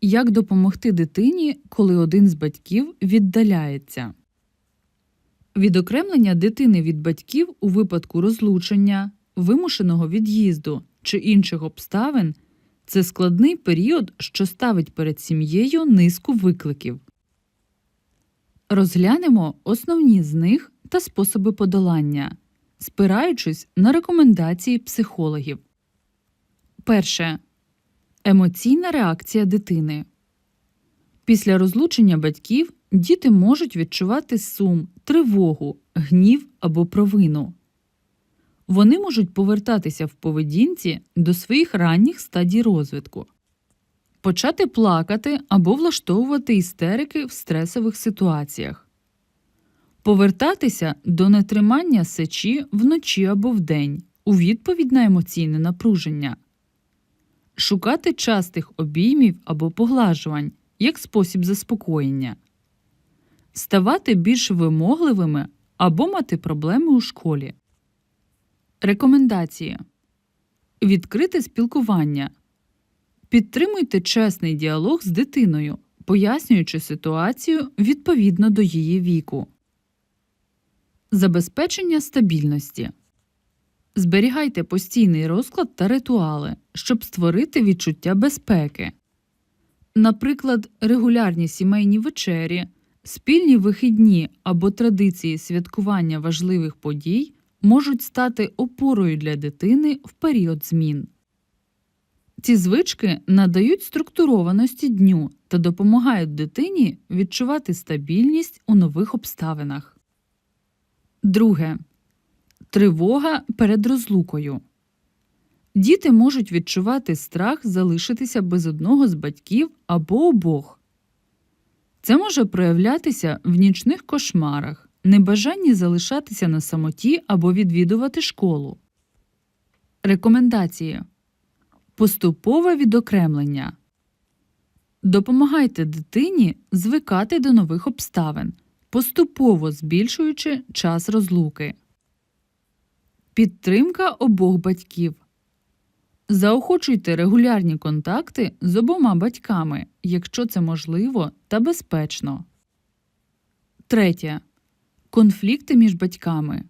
Як допомогти дитині, коли один з батьків віддаляється? Відокремлення дитини від батьків у випадку розлучення, вимушеного від'їзду чи інших обставин це складний період, що ставить перед сім'єю низку викликів. Розглянемо основні з них та способи подолання, спираючись на рекомендації психологів. Перше. Емоційна реакція дитини. Після розлучення батьків діти можуть відчувати сум, тривогу, гнів або провину. Вони можуть повертатися в поведінці до своїх ранніх стадій розвитку, почати плакати або влаштовувати істерики в стресових ситуаціях, повертатися до нетримання сечі вночі або вдень у відповідь на емоційне напруження шукати частих обіймів або поглажувань як спосіб заспокоєння, ставати більш вимогливими або мати проблеми у школі. Рекомендації відкрите спілкування. Підтримуйте чесний діалог з дитиною, пояснюючи ситуацію відповідно до її віку. Забезпечення стабільності. Зберігайте постійний розклад та ритуали, щоб створити відчуття безпеки. Наприклад, регулярні сімейні вечері, спільні вихідні або традиції святкування важливих подій можуть стати опорою для дитини в період змін. Ці звички надають структурованості дню та допомагають дитині відчувати стабільність у нових обставинах. Друге. Тривога перед розлукою. Діти можуть відчувати страх залишитися без одного з батьків або обох. Це може проявлятися в нічних кошмарах, небажанні залишатися на самоті або відвідувати школу. Рекомендації Поступове відокремлення. Допомагайте дитині звикати до нових обставин, поступово збільшуючи час розлуки. Підтримка обох батьків. Заохочуйте регулярні контакти з обома батьками, якщо це можливо та безпечно. Третє. Конфлікти між батьками.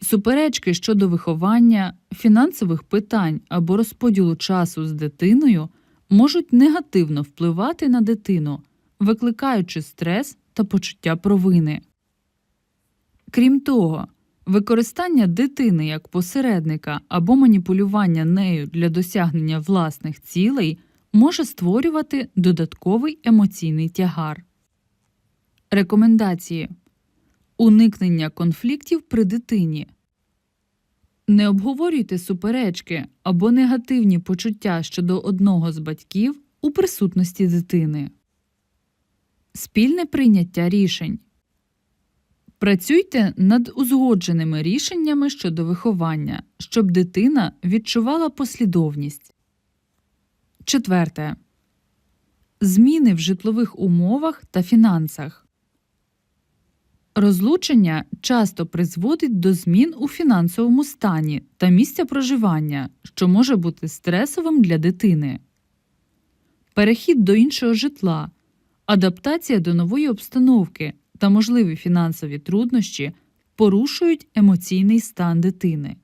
Суперечки щодо виховання, фінансових питань або розподілу часу з дитиною можуть негативно впливати на дитину, викликаючи стрес та почуття провини. Крім того, використання дитини як посередника або маніпулювання нею для досягнення власних цілей може створювати додатковий емоційний тягар. Рекомендації Уникнення конфліктів при дитині. Не обговорюйте суперечки або негативні почуття щодо одного з батьків у присутності дитини. Спільне прийняття рішень. Працюйте над узгодженими рішеннями щодо виховання, щоб дитина відчувала послідовність. Четверте. Зміни в житлових умовах та фінансах. Розлучення часто призводить до змін у фінансовому стані та місця проживання, що може бути стресовим для дитини. Перехід до іншого житла, адаптація до нової обстановки та можливі фінансові труднощі порушують емоційний стан дитини.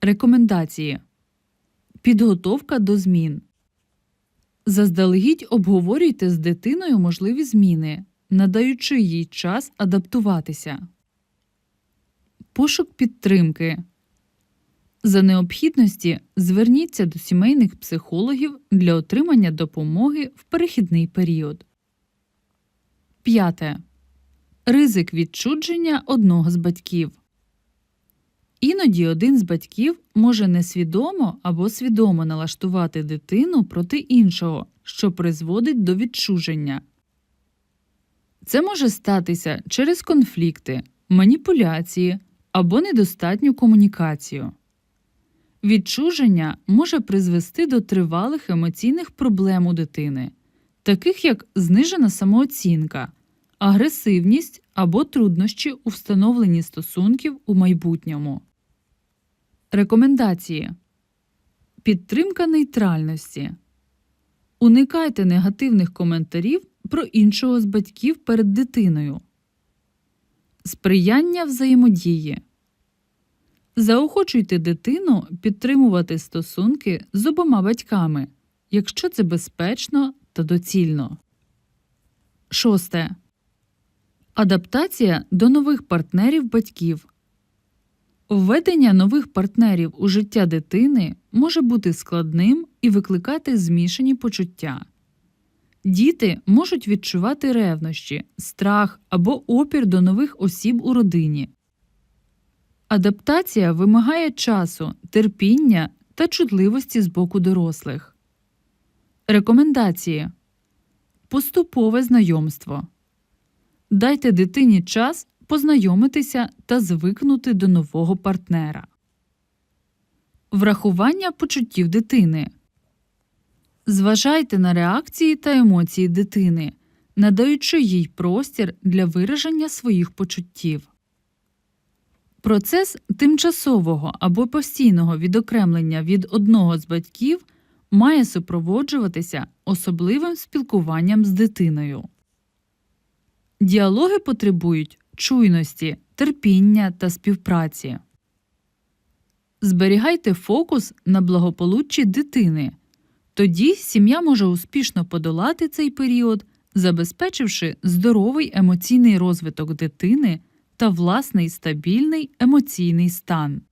Рекомендації Підготовка до змін. Заздалегідь обговорюйте з дитиною можливі зміни, надаючи їй час адаптуватися. Пошук підтримки. За необхідності зверніться до сімейних психологів для отримання допомоги в перехідний період. П'яте. Ризик відчудження одного з батьків. Іноді один з батьків може несвідомо або свідомо налаштувати дитину проти іншого, що призводить до відчуження. Це може статися через конфлікти, маніпуляції або недостатню комунікацію. Відчуження може призвести до тривалих емоційних проблем у дитини, таких як знижена самооцінка, агресивність або труднощі у встановленні стосунків у майбутньому. Рекомендації Підтримка нейтральності. Уникайте негативних коментарів про іншого з батьків перед дитиною. Сприяння взаємодії. Заохочуйте дитину підтримувати стосунки з обома батьками, якщо це безпечно та доцільно. Шосте. Адаптація до нових партнерів батьків. Введення нових партнерів у життя дитини може бути складним і викликати змішані почуття. Діти можуть відчувати ревнощі, страх або опір до нових осіб у родині. Адаптація вимагає часу, терпіння та чутливості з боку дорослих. Рекомендації Поступове знайомство. Дайте дитині час познайомитися та звикнути до нового партнера. Врахування почуттів дитини. Зважайте на реакції та емоції дитини, надаючи їй простір для вираження своїх почуттів. Процес тимчасового або постійного відокремлення від одного з батьків має супроводжуватися особливим спілкуванням з дитиною. Діалоги потребують чуйності, терпіння та співпраці. Зберігайте фокус на благополуччі дитини. Тоді сім'я може успішно подолати цей період, забезпечивши здоровий емоційний розвиток дитини та власний стабільний емоційний стан.